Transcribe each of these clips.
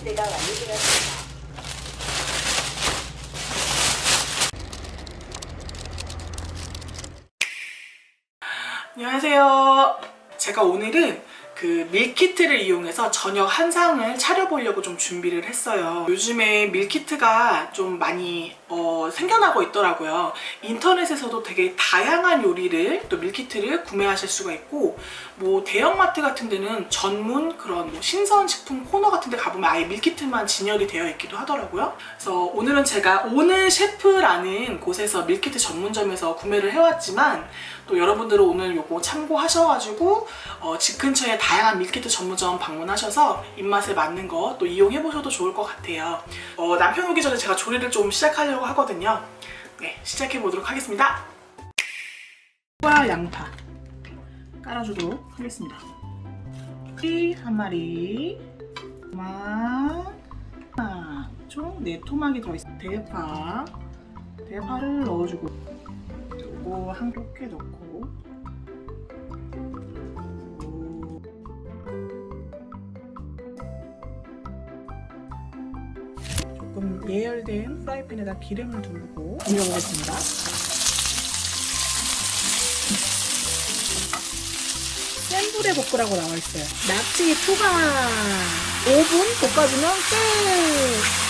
결제가 완료 되었습니다. 안녕하세요. 제가 오늘은 그 밀키트를 이용해서 저녁 한 상을 차려보려고 좀 준비를 했어요. 요즘에 밀키트가 좀 많이 어, 생겨나고 있더라고요. 인터넷에서도 되게 다양한 요리를 또 밀키트를 구매하실 수가 있고 뭐 대형마트 같은 데는 전문 그런 뭐 신선식품 코너 같은 데 가보면 아예 밀키트만 진열이 되어 있기도 하더라고요. 그래서 오늘은 제가 오늘 셰프라는 곳에서 밀키트 전문점에서 구매를 해왔지만 또 여러분들은 오늘 요거 참고하셔가지고 어, 집 근처에 다양한 밀키트 전문점 방문하셔서 입맛에 맞는 거 또 이용해 보셔도 좋을 것 같아요. 어, 남편 오기 전에 제가 조리를 좀 시작하려고 하거든요. 네, 시작해 보도록 하겠습니다. 과 양파 깔아주도록 하겠습니다. 한 마리, 토막, 총네 토막이 들어있어요. 대파, 대파를 넣어주고 요거 한 겹게 넣고 조금 예열된 프라이팬에다 기름을 두르고 올려보겠습니다. 센 불에 볶으라고 나와 있어요. 낙지 추가 5분 볶아주면 끝.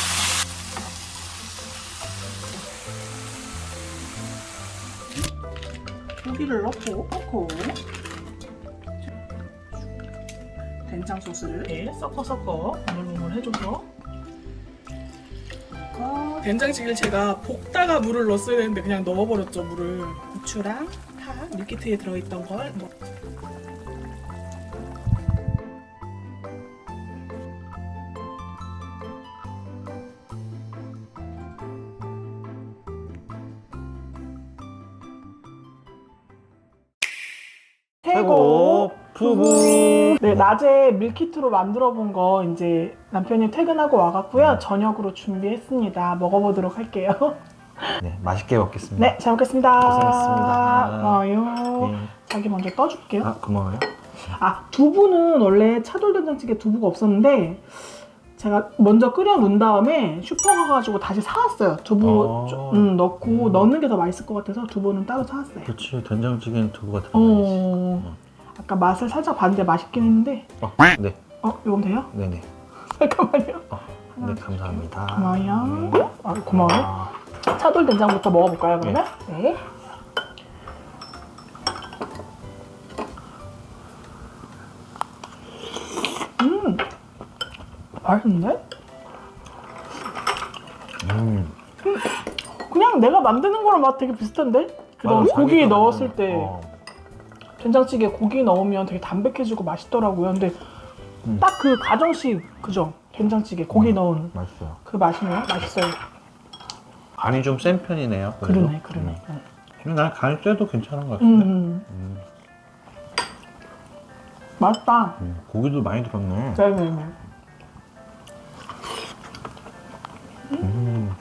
고기를 넣고 넣고. 된장 소스를. 네, 섞어 섞어. 버물버물 해줘서. 넣고 된장찌개를 제가 볶다가 물을 넣었어야 되는데 그냥 넣어버렸죠 물을. 고추랑 파. 밀키트에 들어있던 걸 넣- 최고 부부 네, 낮에 밀키트로 만들어 본 거 이제 남편이 퇴근하고 와갖고요. 저녁으로 준비했습니다. 먹어보도록 할게요. 네 맛있게 먹겠습니다 네, 잘 먹겠습니다. 고생했습니다. 고마워요. 네. 자기 먼저 떠줄게요. 아 고마워요 아, 두부는 원래 차돌된장찌개 두부가 없었는데 제가 먼저 끓여 놓은 다음에 슈퍼 가가지고 다시 사왔어요. 두부 어. 좀, 음, 넣고 음. 넣는 게 더 맛있을 것 같아서 두부는 따로 사왔어요. 그렇지 된장찌개는 두부가 들어가야지 어, 아까 맛을 살짝 봤는데 맛있긴 했는데 어, 네 어, 이건 돼요? 네네 잠깐만요. 어, 네 감사합니다 고마워요. 네. 아, 고마워요. 아, 차돌 된장부터 먹어볼까요, 그러면? 네. 맛있는데? 음. 그냥 내가 만드는 거랑 맛 되게 비슷한데? 맞아, 고기 자기가 넣었을 때 어, 된장찌개 고기 넣으면 되게 담백해지고 맛있더라고요. 근데 음. 딱 그 가정식 그죠? 된장찌개 고기 음. 넣은 맛있어요 그 맛이네요. 맛있어요. 간이 좀 센 편이네요 그래도. 그러네, 그러네. 음. 근데 난 간이 세도 괜찮은 것 음, 같은데 음. 음. 맛있다. 음, 고기도 많이 들었네. 네네네. 음.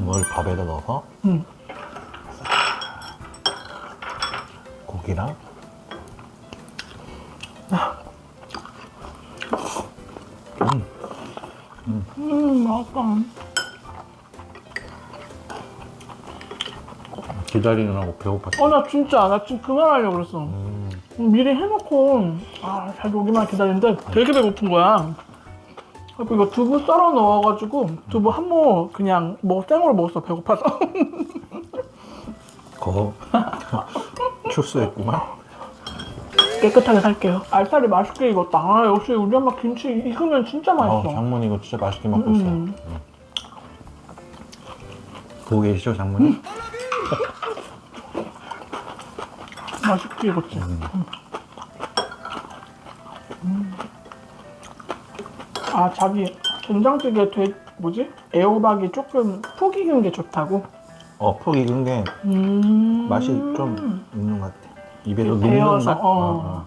이걸 밥에다 넣어서 음. 고기랑 음, 맛있다. 기다리느라고 배고팠어. 어, 나 진짜, 나 지금 그만하려고 그랬어. 음, 미리 해놓고, 아, 잘 오기만 기다리는데 되게 배고픈 거야. 그래서 이거 두부 썰어 넣어가지고 두부 한 모 그냥 뭐 생으로 먹었어, 배고파서. 거 출소했구만. 깨끗하게 살게요. 알살이 맛있게 익었다. 아, 역시 우리 엄마 김치 익으면 진짜 어, 맛있어. 장모님 이거 진짜 맛있게 먹고 있어요. 음. 음. 보고 계시죠, 장모님? 맛있게 익었지. 음. 아, 자기 된장찌개 돼, 뭐지? 애호박이 조금 푹 익은 게 좋다고? 어, 푹 익은 게 음. 맛이 좀 있는 것 같아. 입에서 녹는 맛? 어.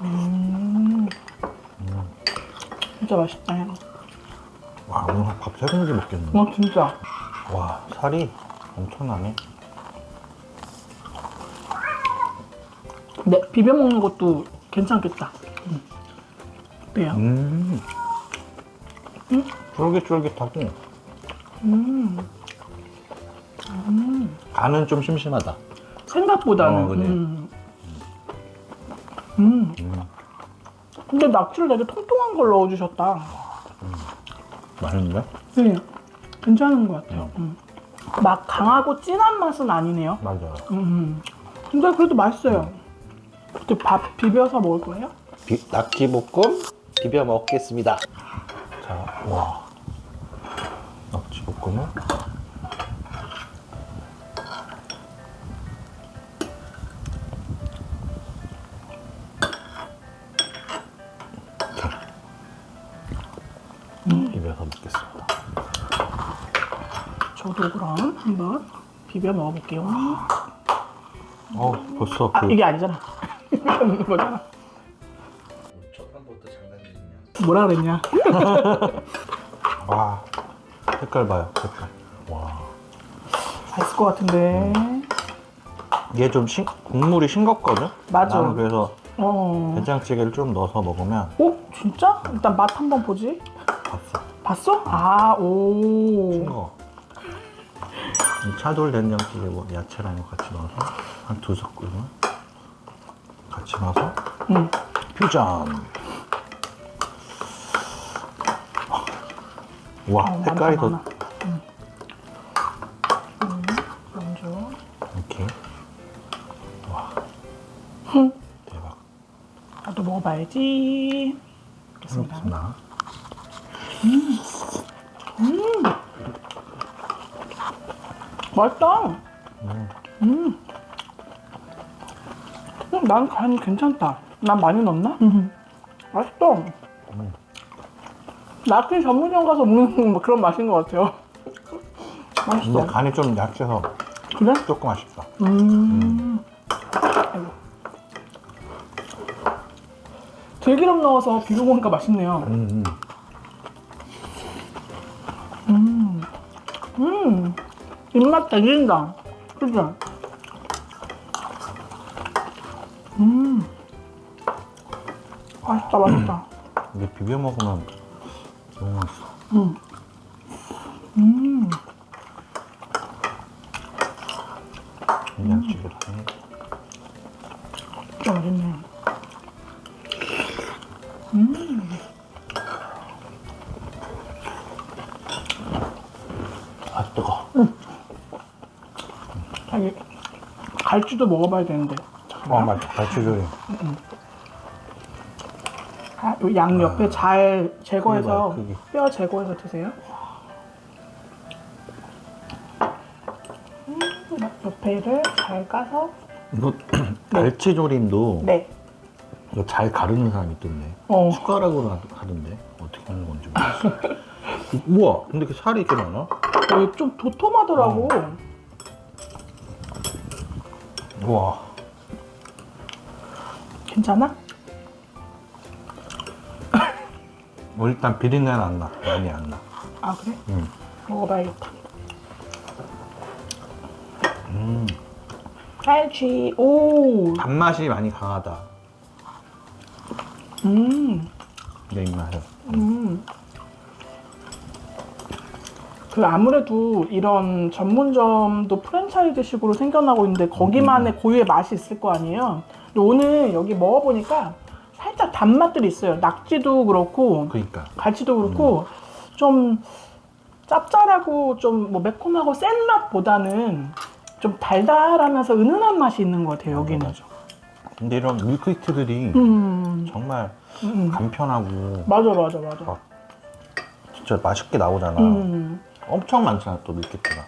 음. 진짜 맛있다, 이거. 와, 오늘 밥세 공기 먹겠네. 어, 진짜. 와, 살이 엄청나네. 네, 비벼 먹는 것도 괜찮겠다. 음. 어때요? 음. 음? 쫄깃쫄깃하고 음. 간은 좀 심심하다. 생각보다는. 어, 그래. 음. 음. 음. 근데 낙지를 되게 통통한 걸 넣어주셨다. 맛있는데? 네, 괜찮은 것 같아요. 음. 막 강하고 진한 맛은 아니네요. 맞아요. 음. 근데 그래도 맛있어요. 그때 밥 비벼서 먹을 거예요? 비, 낙지볶음 비벼 먹겠습니다. 자, 와. 낙지볶음은 비벼서 먹겠습니다. 저도 그럼 한번 비벼 먹어볼게요. 어, 벌써 아, 그 이게 아니잖아. 이렇게 먹는 거잖아. 첫판부터 장난이냐? 뭐라 그랬냐? 와, 색깔 봐요, 색깔. 와. 맛있을 것 같은데. 이게 좀 싱, 국물이 싱겁거든? 맞아. 나는 그래서 어. 된장찌개를 좀 넣어서 먹으면 오, 진짜? 일단 맛 한번 보지. 봤어. 봤어? 아, 오. 싱거워. 이 차돌 된장찌개 뭐 야채랑 이거 같이 넣어서 한두 스푼만 같이 넣어서 응. 퓨전. 와, 어, 색깔이 더 많아. 응. 음, 먼저. 이렇게. 와. 흠. 대박. 나도 먹어봐야지. 알겠습니다. 먹겠습니다. 맛있다. 음. 음. 음, 난 간 괜찮다. 난 많이 넣었나? 맛있어. 음. 낙지 전문점 가서 먹는 뭐 그런 맛인 것 같아요. 맛있어. 근데 간이 좀 약해서 그래? 조금 아쉽다. 음. 아이고. 들기름 넣어서 비벼 먹으니까 맛있네요. 음, 음. 음. 음. 입맛 대진다. 그죠? 음. 맛있다, 맛있다. 이게 비벼 먹으면 너무 맛있어. 음. 음. 된장찌개를 하니. 진짜 맛있네. 음. 아, 뜨거. 자기 갈치도 먹어봐야 되는데. 어, 맞아. 갈치조림. 아, 요양 옆에 잘 제거해서 크기 봐요, 뼈 제거해서 드세요. 음, 옆에를 잘 까서 이거 갈치조림도 네. 이거 잘 가르는 사람이 있던데. 어. 숟가락으로 하- 하던데. 어떻게 하는 건지 모르겠어. 우와, 근데 그 살이 이렇게 많아? 어, 좀 도톰하더라고. 우와. 괜찮아? 뭐 일단 비린내는 안 나. 많이 안 나. 아 그래? 음. 먹어봐야겠다. 음. 갈치 오. 단맛이 많이 강하다. 음. 내 입맛에. 음. 그 아무래도 이런 전문점도 프랜차이즈식으로 생겨나고 있는데 거기만의 고유의 맛이 있을 거 아니에요. 근데 오늘 여기 먹어보니까 살짝 단맛들이 있어요. 낙지도 그렇고 그러니까. 갈치도 그렇고 좀 짭짤하고 좀 뭐 매콤하고 센 맛보다는 좀 달달하면서 은은한 맛이 있는 것 같아요. 여기는. 맞아. 근데 이런 밀크히트들이 음, 정말 음, 간편하고 맞아, 맞아, 맞아. 어. 진짜 맛있게 나오잖아. 음. 엄청 많잖아 또 밀키트가.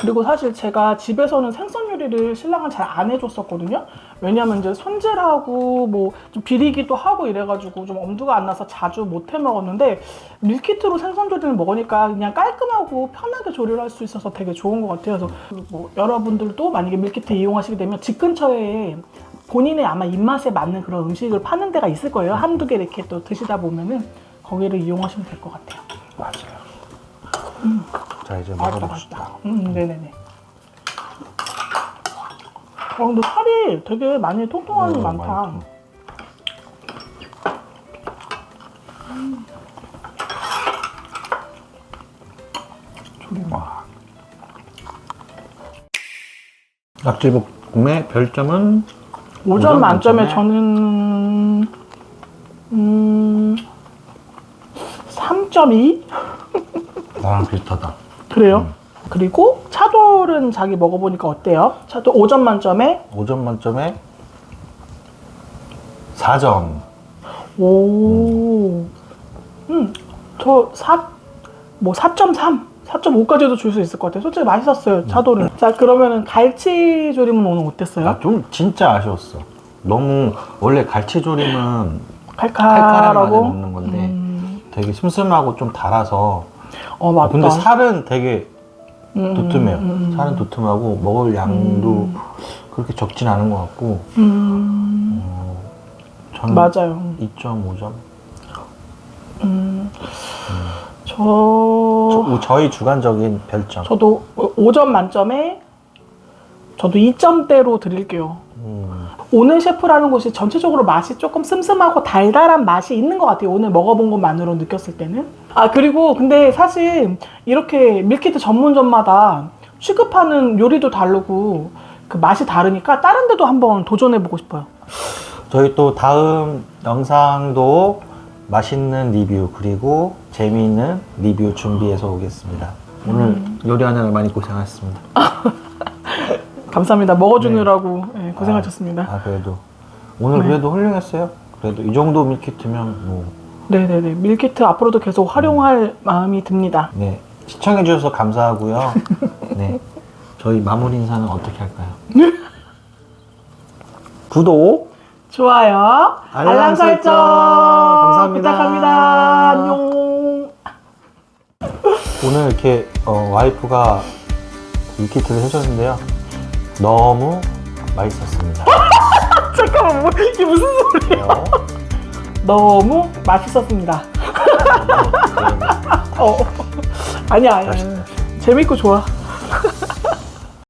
그리고 사실 제가 집에서는 생선 요리를 신랑은 잘 안 해줬었거든요. 왜냐면 이제 손질하고 뭐 좀 비리기도 하고 이래가지고 좀 엄두가 안 나서 자주 못 해 먹었는데 밀키트로 생선 조리를 먹으니까 그냥 깔끔하고 편하게 조리를 할 수 있어서 되게 좋은 것 같아요. 그래서 뭐 여러분들도 만약에 밀키트 이용하시게 되면 집 근처에 본인의 아마 입맛에 맞는 그런 음식을 파는 데가 있을 거예요. 한두 개 이렇게 또 드시다 보면은 거기를 이용하시면 될 것 같아요. 맞아요. 자 이제 먹어봅시다. 맛있다. 음, 네네네. 어, 근데 살이 되게 많이 통통한 게 어, 많다. 많이 와. 낙지볶음의 별점은 5점 오점 만점에 만점에? 저는 음 3.2 나랑 비슷하다. 그래요. 음. 그리고 차돌은 자기 먹어보니까 어때요? 차돌 5점 만점에 5점 만점에 4점. 오, 음, 저 4, 뭐 4.3, 4.5까지도 줄 수 있을 것 같아요. 솔직히 맛있었어요, 차돌은. 자, 그러면은 갈치 조림은 오늘 어땠어요? 나좀 진짜 아쉬웠어. 너무 원래 갈치조림은 맛에 먹는 건데 음, 되게 슴슴하고 좀 달아서 어, 맞다. 근데 살은 되게 음, 도톰해요. 음, 음, 살은 도톰하고 먹을 양도 음. 그렇게 적진 않은 것 같고 음, 어, 저는 맞아요. 2.5점. 음, 저, 저, 저희 주관적인 별점. 저도 5점 만점에 저도 2점대로 드릴게요. 음, 오늘 셰프라는 곳이 전체적으로 맛이 조금 슴슴하고 달달한 맛이 있는 것 같아요. 오늘 먹어본 것만으로 느꼈을 때는. 아, 그리고 근데 사실 이렇게 밀키트 전문점마다 취급하는 요리도 다르고 그 맛이 다르니까 다른 데도 한번 도전해 보고 싶어요. 저희 또 다음 영상도 맛있는 리뷰 그리고 재미있는 리뷰 준비해서 오겠습니다. 오늘 음. 요리하느라 많이 고생하셨습니다. 감사합니다. 먹어주느라고 예, 고생하셨습니다. 아 그래도 오늘 네. 그래도 훌륭했어요. 그래도 이 정도 밀키트면 뭐 네네네. 밀키트 앞으로도 계속 활용할 마음이 듭니다. 네. 시청해 주셔서 감사하고요. 네. 저희 마무리 인사는 어떻게 할까요? 구독, 좋아요. 알람 설정. 감사합니다. 부탁합니다. 안녕. 오늘 이렇게 어, 와이프가 밀키트를 해줬는데요. 너무 맛있었습니다. 잠깐만, 뭐, 이게 무슨 소리야? 어, 너무 맛있었습니다. 너무, 네. 어. 아니야, 아니야. 재밌고 좋아.